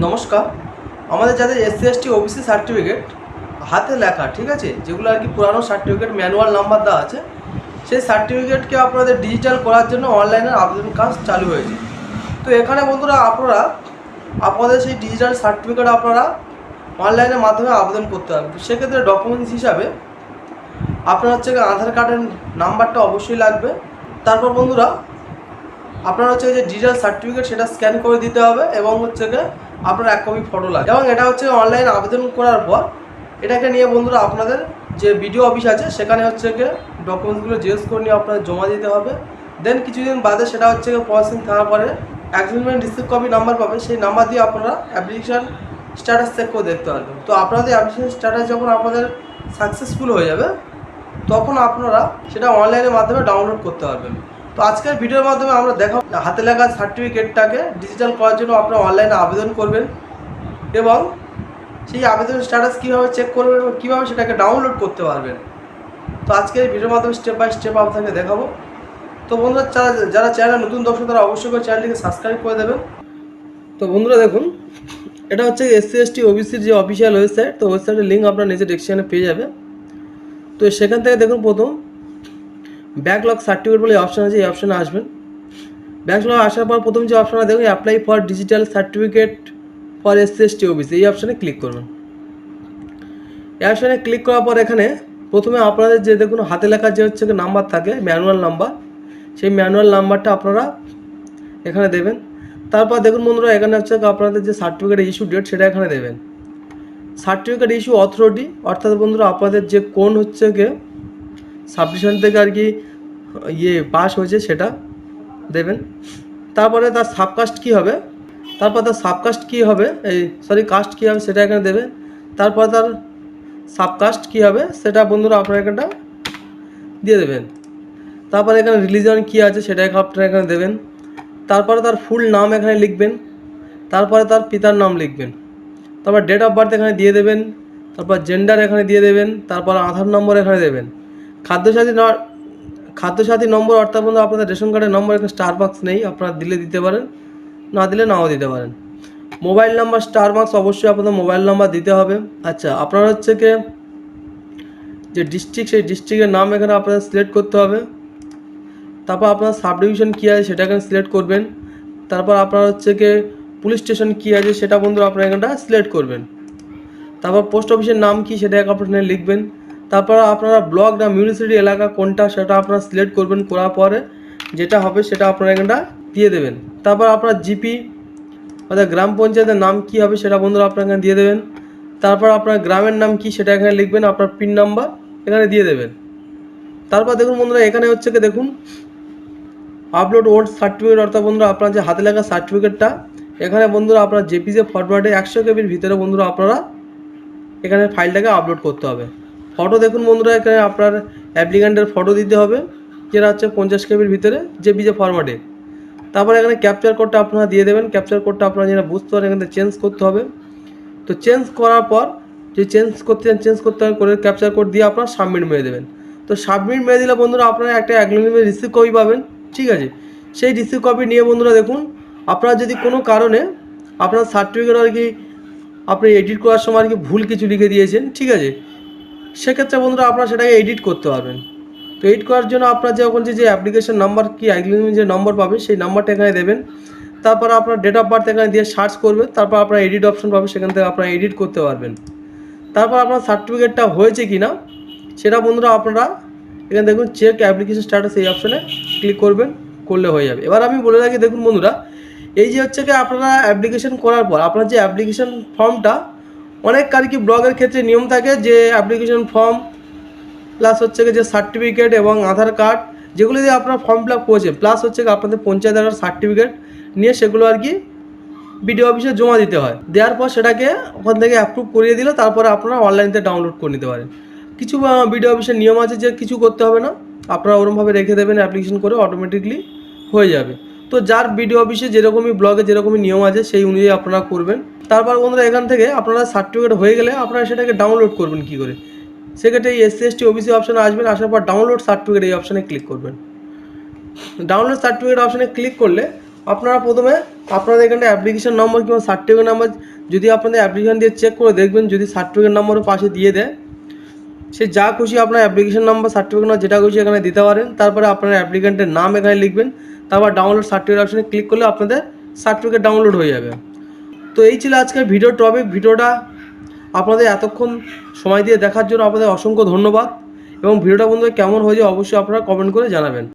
নমস্কার। আমাদের যাদের এসসি এসটি ওবিসি সার্টিফিকেট হাতে লেখা, ঠিক আছে? যেগুলো আর কি পুরানো সার্টিফিকেট ম্যানুয়াল নাম্বার দেওয়া আছে, সেই সার্টিফিকেটকে আপনাদের ডিজিটাল করার জন্য অনলাইনের আবেদন কাজ চালু হয়েছে। তো এখানে বন্ধুরা আপনারা, আপনাদের সেই ডিজিটাল সার্টিফিকেট আপনারা অনলাইনের মাধ্যমে আবেদন করতে হবে সেক্ষেত্রে ডকুমেন্টস হিসাবে আপনার হচ্ছে আধার কার্ডের নাম্বারটা অবশ্যই লাগবে। তারপর বন্ধুরা, আপনার হচ্ছে যে ডিজিটাল সার্টিফিকেট সেটা স্ক্যান করে দিতে হবে এবং হচ্ছে গিয়ে আপনার এক কপি ফটো লাগবে। এবং এটা হচ্ছে অনলাইন আবেদন করার পর, এটাকে নিয়ে বন্ধুরা আপনাদের যে বিডিও অফিস আছে, সেখানে হচ্ছে গিয়ে ডকুমেন্টসগুলো জিজ্ঞেস করে নিয়ে আপনাদের জমা দিতে হবে। দেন কিছুদিন বাদে সেটা হচ্ছে গিয়ে প্রসেসিং থাকার পরে অ্যাক্সিডেন্ট রিসিভ কপি নাম্বার পাবে। সেই নাম্বার দিয়ে আপনারা অ্যাপ্লিকেশান স্ট্যাটাস চেক করে দেখতে পারবেন। তো আপনাদের অ্যাপ্লিকেশন স্ট্যাটাস যখন আপনাদের সাকসেসফুল হয়ে যাবে, তখন আপনারা সেটা অনলাইনের মাধ্যমে ডাউনলোড করতে পারবেন। তো আজকের ভিডিওর মাধ্যমে আমরা দেখা হাতে লেখা সার্টিফিকেটটাকে ডিজিটাল করার জন্য আপনারা অনলাইনে আবেদন করবেন এবং সেই আবেদনের স্ট্যাটাস কীভাবে চেক করবেন এবং কীভাবে সেটাকে ডাউনলোড করতে পারবেন। তো আজকের ভিডিওর মাধ্যমে স্টেপ বাই স্টেপ আপনাকে দেখাবো। তো বন্ধুরা, যারা যারা চ্যানেল নতুন দর্শক, তারা অবশ্যই করে চ্যানেলটিকে সাবস্ক্রাইব করে দেবেন। তো বন্ধুরা, দেখুন, এটা হচ্ছে এসসি, এসটি ওবিসির যে অফিসিয়াল ওয়েবসাইট তো ওয়েবসাইটের লিঙ্ক আপনার নিচে ডিসক্রিপশনে পেয়ে যাবে তো সেখান থেকে দেখুন প্রথম ব্যাকলগ সার্টিফিকেট বলে অপশান আছে, এই অপশানে আসবেন। ব্যাকলগ আসার পর প্রথম যে অপশানটা দেখুন apply for digital certificate for S S T OBC এই অপশানে ক্লিক করবেন। এই অপশানে ক্লিক করার পর এখানে প্রথমে আপনাদের যে দেখুন, হাতে লেখা যে হচ্ছে নাম্বার থাকে ম্যানুয়াল নাম্বার সেই ম্যানুয়াল নাম্বারটা আপনারা এখানে দেবেন। তারপর দেখুন বন্ধুরা, এখানে হচ্ছে আপনাদের যে সার্টিফিকেট ইস্যু ডেট সেটা এখানে দেবেন। সার্টিফিকেট ইস্যু অথরিটি অর্থাৎ বন্ধুরা, আপনাদের যে কোন হচ্ছে গিয়ে সাবডিশন থেকে আর কি ইয়ে পাস হয়েছে সেটা দেবেন তারপরে তার সাবকাস্ট কী হবে? তারপর তার সাবকাস্ট কী হবে? এই সরি কাস্ট কী হবে সেটা এখানে দেবেন তারপর তার সাবকাস্ট কী হবে সেটা বন্ধুরা আপনারা এখানটা দিয়ে দেবেন। তারপরে এখানে রিলিজন কী আছে সেটা আপনারা এখানে দেবেন। তারপরে তার ফুল নাম এখানে লিখবেন। তারপরে তার পিতার নাম লিখবেন। তারপর ডেট অফ বার্থ এখানে দিয়ে দেবেন। তারপর জেন্ডার এখানে দিয়ে দেবেন। তারপর আধার নম্বর এখানে দেবেন। খাদ্যসাথী খাদ্যসাথী নম্বর, অর্থাৎ বন্ধু, আপনাদের রেশন কার্ডের নম্বর এখানে স্টার মার্কস নেই, আপনারা দিলে দিতে পারেন, না দিলে নাও দিতে পারেন। মোবাইল নাম্বার স্টার মার্কস অবশ্যই আপনাদের মোবাইল নাম্বার দিতে হবে। আচ্ছা আপনার হচ্ছে কি, যে ডিস্ট্রিক্ট সেই ডিস্ট্রিক্টের নাম এখানে আপনাদের সিলেক্ট করতে হবে। তারপর আপনার সাব ডিভিশন কী আছে, সেটা এখানে সিলেক্ট করবেন। তারপর আপনার হচ্ছে কি পুলিশ স্টেশন কী আছে, সেটা বন্ধুরা আপনারা এখানটা সিলেক্ট করবেন। তারপর পোস্ট অফিসের নাম কী, সেটা আপনারা লিখবেন। তারপর আপনারা ব্লক না মিউনিসিপ্যালিটি এলাকা কোনটা সেটা আপনারা সিলেক্ট করবেন, করার পরে যেটা হবে সেটা আপনারা এখানটা দিয়ে দেবেন। তারপর আপনার জিপি অর্থাৎ গ্রাম পঞ্চায়েতের নাম কি হবে সেটা বন্ধুরা আপনারা এখানে দিয়ে দেবেন। তারপর আপনার গ্রামের নাম কি সেটা এখানে লিখবেন, আপনার পিন নাম্বার এখানে দিয়ে দেবেন। তারপর দেখুন বন্ধুরা, এখানে হচ্ছে কি দেখুন আপলোড ওল্ড সার্টিফিকেট অর্থাৎ বন্ধুরা আপনার যে হাতে লেখা সার্টিফিকেটটা এখানে বন্ধুরা আপনার জেপিজে ফরওয়ার্ডে একশো কেবির ভিতরে বন্ধুরা আপনারা এখানে ফাইলটাকে আপলোড করতে হবে। ফটো দেখুন বন্ধুরা, এখানে আপনার অ্যাপ্লিক্যান্টের ফটো দিতে হবে, যেটা হচ্ছে পঞ্চাশ কেবির ভিতরে জেপিজে ফরম্যাটে তারপর এখানে ক্যাপচার কোডটা আপনারা দিয়ে দেবেন ক্যাপচার কোডটা আপনারা যেটা বুঝতে পারেন, এখানে চেঞ্জ করতে হবে। তো চেঞ্জ করার পর, যে চেঞ্জ করতে চান চেঞ্জ করতে হবে করে ক্যাপচার কোড দিয়ে আপনারা সাবমিট মেরে দেবেন। তো সাবমিট মেরে দিলে বন্ধুরা, আপনারা একটা অ্যাকনোলেজমেন্ট রিসিভ কপি পাবেন, ঠিক আছে? সেই রিসিভ কপি নিয়ে বন্ধুরা দেখুন, আপনারা যদি কোনো কারণে আপনার সার্টিফিকেট আর কি আপনি এডিট করার সময় আর কি ভুল কিছু লিখে দিয়েছেন, ঠিক আছে? সেক্ষেত্রে বন্ধুরা আপনারা সেটাকে এডিট করতে পারবেন। তো এডিট করার জন্য আপনার যে ওখানে যে অ্যাপ্লিকেশন নাম্বার কি অ্যাগ্রিমেন্ট যে নম্বর পাবে সেই নাম্বারটা এখানে দেবেন। তারপর আপনার ডেট অফ বার্থ এখানে দিয়ে সার্চ করবে, তারপর আপনার এডিট অপশন পাবে সেখান থেকে আপনারা এডিট করতে পারবেন। তারপর আপনার সার্টিফিকেটটা হয়েছে কি না সেটা বন্ধুরা আপনারা এখানে দেখুন চেক অ্যাপ্লিকেশন স্ট্যাটাস এই অপশনে ক্লিক করবেন, করলে হয়ে যাবে। এবার আমি বলে রাখি, দেখুন বন্ধুরা, এই যে হচ্ছে কি আপনারা অ্যাপ্লিকেশন করার পর, আপনার যে অ্যাপ্লিকেশন ফর্মটা অনেক আর কি ব্লগের ক্ষেত্রে নিয়ম থাকে যে অ্যাপ্লিকেশন ফর্ম প্লাস হচ্ছে যে সার্টিফিকেট এবং আধার কার্ড যেগুলো দিয়ে আপনার ফর্ম ফিল আপ করেছেন প্লাস হচ্ছে আপনাদের পঞ্চায়েত এলাকার সার্টিফিকেট নিয়ে সেগুলো আর কি বিডিও অফিসে জমা দিতে হয়। দেওয়ার পর সেটাকে ওখান থেকে অ্যাপ্রুভ করিয়ে দিলে তারপরে আপনারা অনলাইনতে ডাউনলোড করে নিতে পারেন। কিছু বিডিও অফিসের নিয়ম আছে যে কিছু করতে হবে না, আপনারা ওরমভাবে রেখে দেবেন অ্যাপ্লিকেশন করে অটোমেটিকলি হয়ে যাবে। তো যার বিডিও অফিসে যেরকমই ব্লগে যেরকমই নিয়ম আছে সেই অনুযায়ী আপনারা করবেন। তারপর বন্ধুরা এখান থেকে আপনারা সার্টিফিকেট হয়ে গেলে আপনারা সেটাকে ডাউনলোড করবেন কী করে? সেক্ষেত্রে এই এসসি এসটি ওবিসি অপশানে আসবেন, আসার পর ডাউনলোড সার্টিফিকেট এই অপশানে ক্লিক করবেন। ডাউনলোড সার্টিফিকেট অপশানে ক্লিক করলে আপনারা প্রথমে আপনাদের এখানটা অ্যাপ্লিকেশন নম্বর কিংবা সার্টিফিকেট নাম্বার যদি আপনাদের অ্যাপ্লিকেশন দিয়ে চেক করে দেখবেন, যদি সার্টিফিকেট নম্বরও পাশে দিয়ে দেয়, সে যা খুশি আপনার অ্যাপ্লিকেশন নাম্বার সার্টিফিকেট নাম্বার যেটা খুশি এখানে দিতে পারেন। তারপরে আপনার অ্যাপ্লিকেন্টের নাম এখানে লিখবেন, তারপর ডাউনলোড সার্টিফিকেট অপশানে ক্লিক করলে আপনাদের সার্টিফিকেট ডাউনলোড হয়ে যাবে। তো এই ছিল আজকের ভিডিও টপিক ভিডিওটা আপনাদের এতক্ষণ সময় দিয়ে দেখার জন্য আপনাদের অসংখ্য ধন্যবাদ। এবং ভিডিওটা বন্ধু কেমন হয়েছে অবশ্যই আপনারা কমেন্ট করে জানাবেন।